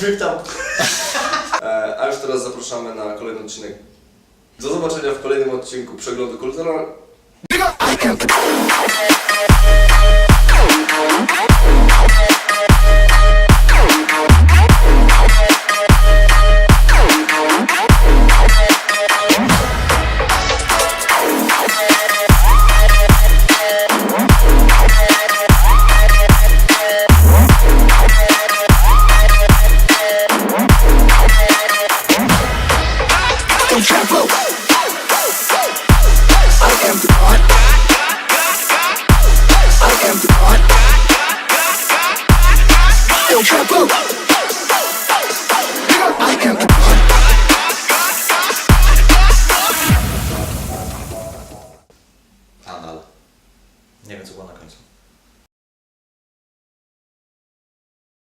Rzuć tam. E, a już teraz zapraszamy na kolejny odcinek. Do zobaczenia w kolejnym odcinku przeglądu kulturalnego. in trouble. I am the one. I am the one. In trouble. I am the one. Kanał. Nie wiem co było na końcu.